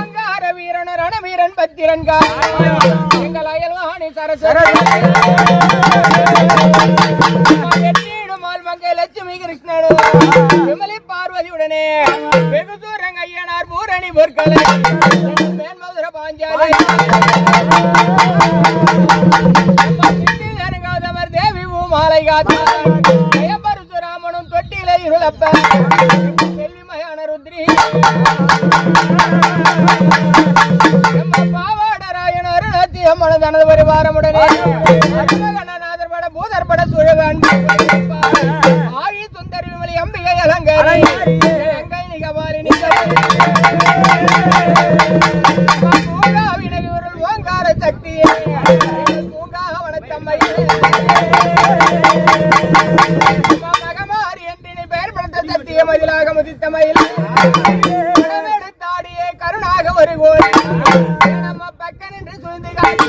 அங்கார வீரன் ரணவீரன் பத்திரன்கா எங்கள் அயல்வாணி சரசர வெற்றியிடுமால் மங்கை லட்சுமி கிருஷ்ணன். விமலி பார்வதியுடனே. வெகு தூரங்க ஐயனார் பூரணி பொற்களை. மேன்மதுர பாஞ்சாலை. கருங்காதவர் தேவி மாலை காத்தார். ஜெயபரசுராமனும் தொட்டிலை இருளப்ப செல்வி மயான ருத்ரி பாவாடராயன் அருணத்தி அம்மன் தனது பரிவாரமுடனே அருமகணநாதர் பட பூதர் பட சுழவன் ஆழி சுந்தர் விமலி அம்பிகை அலங்கரை. அங்கை நிகபாலினி பூங்காவினை உருள் ஓங்கார சக்தியே. பூங்காக வனத்தம்மையே பெயர்படுத்த மதிலாக முதித்த மயிலாடியே கருணாக ஒரு கோடி நம்ம பக்க நின்று சுழ்ந்து காட்டு